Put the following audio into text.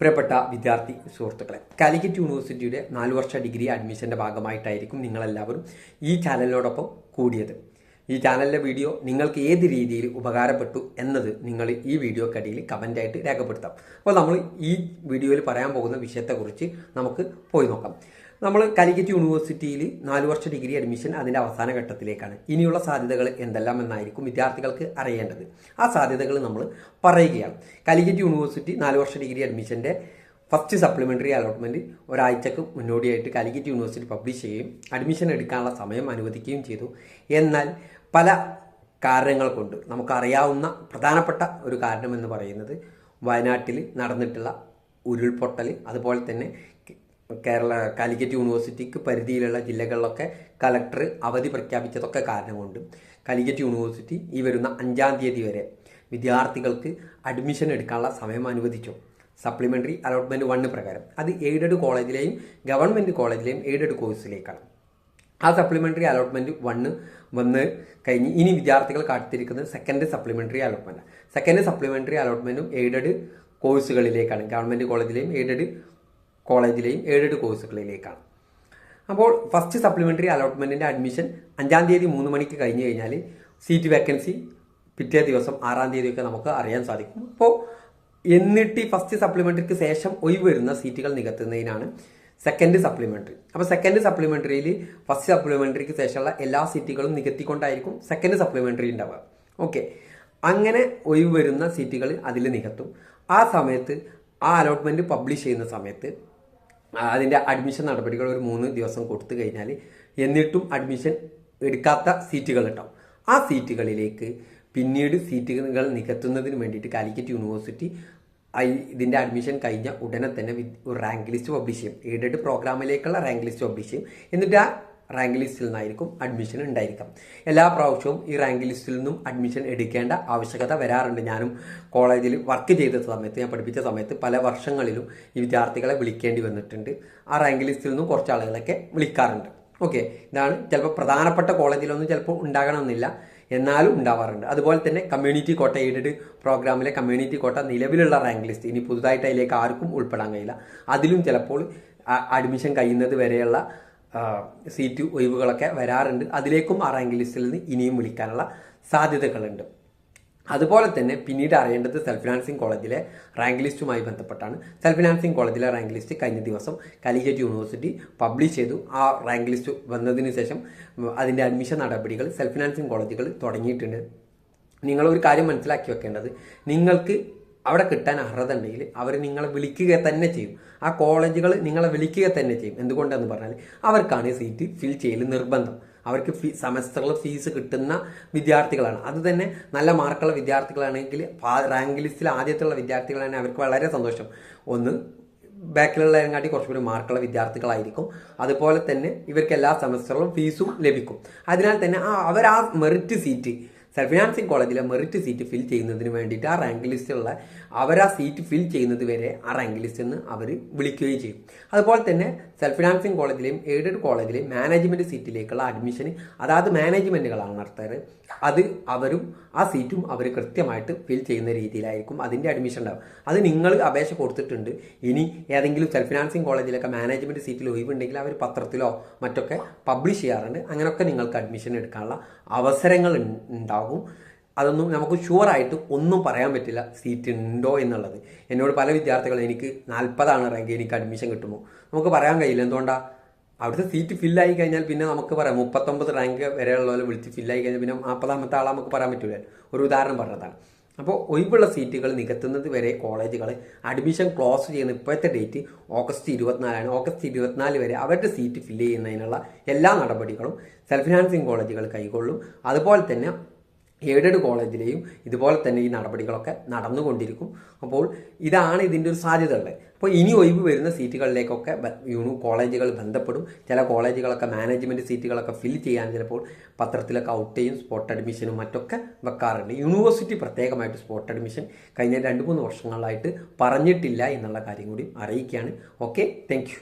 പ്രിയപ്പെട്ട വിദ്യാർത്ഥി സുഹൃത്തുക്കളെ കാലിക്കറ്റ് യൂണിവേഴ്സിറ്റിയുടെ നാല് വർഷ ഡിഗ്രി അഡ്മിഷന്റെ ഭാഗമായിട്ടായിരിക്കും നിങ്ങളെല്ലാവരും ഈ ചാനലിനോടൊപ്പം കൂടിയത്. ഈ ചാനലിലെ വീഡിയോ നിങ്ങൾക്ക് ഏത് രീതിയിൽ ഉപകാരപ്പെട്ടു എന്നത് നിങ്ങൾ ഈ വീഡിയോക്കടിയിൽ കമന്റായിട്ട് രേഖപ്പെടുത്താം. അപ്പോൾ നമ്മൾ ഈ വീഡിയോയിൽ പറയാൻ പോകുന്ന വിഷയത്തെക്കുറിച്ച് നമുക്ക് പോയി നോക്കാം. നമ്മൾ കാലിക്കറ്റ് യൂണിവേഴ്സിറ്റിയിൽ നാല് വർഷ ഡിഗ്രി അഡ്മിഷൻ അതിന്റെ അവസാന ഘട്ടത്തിലേക്കാണ്. ഇനിയുള്ള സാധ്യതകൾ എന്തെല്ലാം എന്നായിരിക്കും വിദ്യാർത്ഥികൾക്ക് അറിയേണ്ടത്. ആ സാധ്യതകൾ നമ്മൾ പറയുകയാണ്. കാലിക്കറ്റ് യൂണിവേഴ്സിറ്റി നാല് വർഷ ഡിഗ്രി അഡ്മിഷന്റെ ഫസ്റ്റ് സപ്ലിമെന്ററി അലോട്ട്മെന്റ് ഒരാഴ്ചക്ക് മുന്നോടിയായിട്ട് കാലിക്കറ്റ് യൂണിവേഴ്സിറ്റി പബ്ലിഷ് ചെയ്യുകയും അഡ്മിഷൻ എടുക്കാനുള്ള സമയം അനുവദിക്കുകയും ചെയ്തു. എന്നാൽ പല കാരണങ്ങൾ കൊണ്ട് നമുക്കറിയാവുന്ന പ്രധാനപ്പെട്ട ഒരു കാരണം എന്ന് പറയുന്നത് വയനാട്ടിൽ നടന്നിട്ടുള്ള ഉരുൾപൊട്ടൽ അതുപോലെ തന്നെ കേരള കാലിക്കറ്റ് യൂണിവേഴ്സിറ്റിക്ക് പരിധിയിലുള്ള ജില്ലകളിലൊക്കെ കലക്ടർ അവധി പ്രഖ്യാപിച്ചതൊക്കെ കാരണം കൊണ്ട് കാലിക്കറ്റ് യൂണിവേഴ്സിറ്റി ഈ വരുന്ന അഞ്ചാം തീയതി വരെ വിദ്യാർത്ഥികൾക്ക് അഡ്മിഷൻ എടുക്കാനുള്ള സമയം അനുവദിച്ചു. സപ്ലിമെന്ററി അലോട്ട്മെന്റ് വണ്ണ് പ്രകാരം. അത് എയ്ഡഡ് കോളേജിലെയും ഗവൺമെന്റ് കോളേജിലെയും എയ്ഡഡ് കോഴ്സിലേക്കാണ്. ആ സപ്ലിമെന്ററി അലോട്ട്മെന്റ് വണ്ണ് വന്ന് കഴിഞ്ഞ് ഇനി വിദ്യാർത്ഥികൾ കാത്തിരിക്കുന്നത് second supplementary allotment second supplementary അലോട്ട്മെന്റും aided കോഴ്സുകളിലേക്കാണ്. ഗവൺമെന്റ് കോളേജിലെയും എയ്ഡഡ് കോളേജിലെയും എയ്ഡഡ് കോഴ്സുകളിലേക്കാണ്. അപ്പോൾ ഫസ്റ്റ് സപ്ലിമെന്ററി അലോട്ട്മെന്റിന്റെ അഡ്മിഷൻ അഞ്ചാം തീയതി മൂന്ന് മണിക്ക് കഴിഞ്ഞ് കഴിഞ്ഞാൽ സീറ്റ് വേക്കൻസി പിറ്റേ ദിവസം ആറാം തീയതിയൊക്കെ നമുക്ക് അറിയാൻ സാധിക്കും. അപ്പോൾ എന്നിട്ട് ഈ ഫസ്റ്റ് സപ്ലിമെന്ററിക്ക് ശേഷം ഒഴിവ് വരുന്ന സീറ്റുകൾ നികത്തുന്നതിനാണ് സെക്കൻഡ് സപ്ലിമെന്ററി അപ്പോൾ സെക്കൻഡ് സപ്ലിമെന്ററിയിൽ ഫസ്റ്റ് സപ്ലിമെന്ററിക്ക് ശേഷമുള്ള എല്ലാ സീറ്റുകളും നികത്തിക്കൊണ്ടായിരിക്കും സെക്കൻഡ് സപ്ലിമെന്ററി ഉണ്ടാവുക. ഓക്കെ അങ്ങനെ ഒഴിവ് വരുന്ന സീറ്റുകൾ അതിൽ നികത്തും. ആ സമയത്ത് ആ അലോട്ട്മെന്റ് പബ്ലിഷ് ചെയ്യുന്ന സമയത്ത് അതിന്റെ അഡ്മിഷൻ നടപടികൾ ഒരു മൂന്ന് ദിവസം കൊടുത്തു കഴിഞ്ഞാൽ എന്നിട്ടും അഡ്മിഷൻ എടുക്കാത്ത സീറ്റുകൾ ഉണ്ടാവും ആ സീറ്റുകളിലേക്ക് പിന്നീട് സീറ്റുകൾ നികത്തുന്നതിന് വേണ്ടിയിട്ട് കാലിക്കറ്റ് യൂണിവേഴ്സിറ്റി ഇതിന്റെ അഡ്മിഷൻ കഴിഞ്ഞ ഉടനെ തന്നെ ഒരു റാങ്ക് ലിസ്റ്റ് പബ്ലിഷ് ചെയ്യും. എയ്ഡഡ് പ്രോഗ്രാമിലേക്കുള്ള റാങ്ക് ലിസ്റ്റ് പബ്ലിഷ് ചെയ്യും. എന്നിട്ട് ആ റാങ്ക് ലിസ്റ്റിൽ നിന്നായിരിക്കും അഡ്മിഷൻ ഉണ്ടായിരിക്കാം. എല്ലാ പ്രാവശ്യവും ഈ റാങ്ക് ലിസ്റ്റിൽ നിന്നും അഡ്മിഷൻ എടുക്കേണ്ട ആവശ്യകത വരാറുണ്ട്. ഞാനും കോളേജിൽ വർക്ക് ചെയ്ത സമയത്ത് ഞാൻ പഠിപ്പിച്ച സമയത്ത് പല വർഷങ്ങളിലും ഈ വിദ്യാർത്ഥികളെ വിളിക്കേണ്ടി വന്നിട്ടുണ്ട്. ആ റാങ്ക് ലിസ്റ്റിൽ നിന്നും കുറച്ച് ആളുകളൊക്കെ വിളിക്കാറുണ്ട്. ഓക്കെ ഇതാണ് ചിലപ്പോൾ പ്രധാനപ്പെട്ട കോളേജിലൊന്നും ചിലപ്പോൾ ഉണ്ടാകണമെന്നില്ല. എന്നാലും ഉണ്ടാവാറുണ്ട്. അതുപോലെ തന്നെ കമ്മ്യൂണിറ്റി കോട്ട എയ്ഡഡ് പ്രോഗ്രാമിലെ കമ്മ്യൂണിറ്റി കോട്ട നിലവിലുള്ള റാങ്ക് ലിസ്റ്റ് ഇനി പുതുതായിട്ട് അതിലേക്ക് ആർക്കും ഉൾപ്പെടാൻ കഴിയില്ല. അതിലും ചിലപ്പോൾ അഡ്മിഷൻ കഴിയുന്നത് വരെയുള്ള സീറ്റ് ഒഴിവുകളൊക്കെ വരാറുണ്ട്. അതിലേക്കും ആ റാങ്ക് ലിസ്റ്റിൽ നിന്ന് ഇനിയും വിളിക്കാനുള്ള സാധ്യതകളുണ്ട്. അതുപോലെ തന്നെ പിന്നീട് അറിയേണ്ടത് സെൽഫ് ഫിനാൻസിങ് കോളേജിലെ റാങ്ക് ലിസ്റ്റുമായി ബന്ധപ്പെട്ടാണ്. സെൽഫ് ഫിനാൻസിങ് കോളേജിലെ റാങ്ക് ലിസ്റ്റ് കഴിഞ്ഞ ദിവസം കാലിക്കറ്റ് യൂണിവേഴ്സിറ്റി പബ്ലിഷ് ചെയ്തു. ആ റാങ്ക് ലിസ്റ്റ് വന്നതിന് ശേഷം അതിന്റെ അഡ്മിഷൻ നടപടികൾ സെൽഫ് ഫിനാൻസിങ് കോളേജുകൾ തുടങ്ങിയിട്ടുണ്ട്. നിങ്ങളൊരു കാര്യം മനസ്സിലാക്കി വെക്കേണ്ടത്. നിങ്ങൾക്ക് അവിടെ കിട്ടാൻ അർഹത ഉണ്ടെങ്കിൽ അവർ നിങ്ങളെ വിളിക്കുക തന്നെ ചെയ്യും. ആ കോളേജുകൾ നിങ്ങളെ വിളിക്കുക തന്നെ ചെയ്യും. എന്തുകൊണ്ടെന്ന് പറഞ്ഞാൽ അവർക്കാണ് സീറ്റ് ഫിൽ ചെയ്യൽ നിർബന്ധം. അവർക്ക് ഫീ സെമസ്റ്ററിൽ ഫീസ് കിട്ടുന്ന വിദ്യാർത്ഥികളാണ്. അത് തന്നെ നല്ല മാർക്കുള്ള വിദ്യാർത്ഥികളാണെങ്കിൽ റാങ്ക് ലിസ്റ്റിൽ ആദ്യത്തുള്ള വിദ്യാർത്ഥികളാണെങ്കിൽ അവർക്ക് വളരെ സന്തോഷം. ഒന്ന് ബാക്കിലുള്ളതിനെക്കാട്ടി കുറച്ചുകൂടി മാർക്കുള്ള വിദ്യാർത്ഥികളായിരിക്കും. അതുപോലെ തന്നെ ഇവർക്ക് എല്ലാ സെമസ്റ്ററിലും ഫീസും ലഭിക്കും. അതിനാൽ തന്നെ ആ അവർ ആ മെറിറ്റ് സീറ്റ് സെൽഫ് കോളേജിലെ മെറിറ്റ് സീറ്റ് ഫിൽ ചെയ്യുന്നതിന് വേണ്ടിയിട്ട് ആ റാങ്ക് ലിസ്റ്റിലുള്ള അവർ ആ സീറ്റ് ഫിൽ ചെയ്യുന്നത് വരെ ആ റാങ്ക് ലിസ്റ്റിൽ നിന്ന് അവർ വിളിക്കുകയും ചെയ്യും. അതുപോലെ തന്നെ സെൽഫ് ഫിനാൻസിങ് കോളേജിലെയും എയ്ഡഡ് കോളേജിലെയും മാനേജ്മെന്റ് സീറ്റിലേക്കുള്ള അഡ്മിഷൻ അതായത് മാനേജ്മെന്റുകളാണ് നടത്താറ്. അത് അവരും ആ സീറ്റും അവർ കൃത്യമായിട്ട് ഫിൽ ചെയ്യുന്ന രീതിയിലായിരിക്കും അതിന്റെ അഡ്മിഷൻ ഉണ്ടാവും അത് നിങ്ങൾ അപേക്ഷ കൊടുത്തിട്ടുണ്ട്. ഇനി ഏതെങ്കിലും സെൽഫ് ഫിനാൻസിങ് കോളേജിലൊക്കെ മാനേജ്മെന്റ് സീറ്റിൽ ഒഴിവുണ്ടെങ്കിൽ അവർ പത്രത്തിലോ മറ്റൊക്കെ പബ്ലിഷ് ചെയ്യാറുണ്ട്. അങ്ങനെയൊക്കെ നിങ്ങൾക്ക് അഡ്മിഷൻ എടുക്കാനുള്ള അവസരങ്ങൾ ഉണ്ടാകും. അതൊന്നും നമുക്ക് ഷുവറായിട്ട് ഒന്നും പറയാൻ പറ്റില്ല. സീറ്റ് ഉണ്ടോ എന്നുള്ളത്. എന്നോട് പല വിദ്യാർത്ഥികളും എനിക്ക് നാൽപ്പതാണ് റാങ്ക് എനിക്ക് അഡ്മിഷൻ കിട്ടുമോ നമുക്ക് പറയാൻ കഴിയില്ല. എന്തുകൊണ്ടാണ് അവിടുത്തെ സീറ്റ് ഫില്ലായി കഴിഞ്ഞാൽ പിന്നെ നമുക്ക് പറയാം മുപ്പത്തൊമ്പത് റാങ്ക് വരെയുള്ളവരെ വിളിച്ച് ഫില്ലായി കഴിഞ്ഞാൽ പിന്നെ നാൽപ്പതാമത്തെ ആളെ നമുക്ക് പറയാൻ പറ്റില്ല ഒരു ഉദാഹരണം പറഞ്ഞതാണ്. അപ്പോൾ ഒഴിവുള്ള സീറ്റുകൾ നികത്തുന്നത് വരെ കോളേജുകൾ അഡ്മിഷൻ ക്ലോസ് ചെയ്യുന്ന ഇപ്പോഴത്തെ ഡേറ്റ് ഓഗസ്റ്റ് ഇരുപത്തിനാലാണ്. ഓഗസ്റ്റ് ഇരുപത്തിനാല് വരെ അവരുടെ സീറ്റ് ഫില്ല് ചെയ്യുന്നതിനുള്ള എല്ലാ നടപടികളും സെൽഫ് ഫിനാൻസിങ് കോളേജുകൾ കൈകൊള്ളും അതുപോലെ തന്നെ എയ്ഡഡ് കോളേജിലെയും ഇതുപോലെ തന്നെ ഈ നടപടികളൊക്കെ നടന്നുകൊണ്ടിരിക്കും. അപ്പോൾ ഇതാണ് ഇതിന്റെ ഒരു സാധ്യത ഉള്ളത് അപ്പോൾ ഇനി ഒഴിവ് വരുന്ന സീറ്റുകളിലേക്കൊക്കെ യൂണു കോളേജുകൾ ബന്ധപ്പെടും. ചില കോളേജുകളൊക്കെ മാനേജ്മെന്റ് സീറ്റുകളൊക്കെ ഫിൽ ചെയ്യാൻ ചിലപ്പോൾ പത്രത്തിലൊക്കെ ഔട്ട് ചെയ്യും സ്പോട്ട് അഡ്മിഷനും മറ്റൊക്കെ വെക്കാറുണ്ട്. യൂണിവേഴ്സിറ്റി പ്രത്യേകമായിട്ട് സ്പോട്ട് അഡ്മിഷൻ കഴിഞ്ഞ രണ്ട് മൂന്ന് വർഷങ്ങളായിട്ട് പറഞ്ഞിട്ടില്ല എന്നുള്ള കാര്യം കൂടി അറിയിക്കുകയാണ്. Okay thank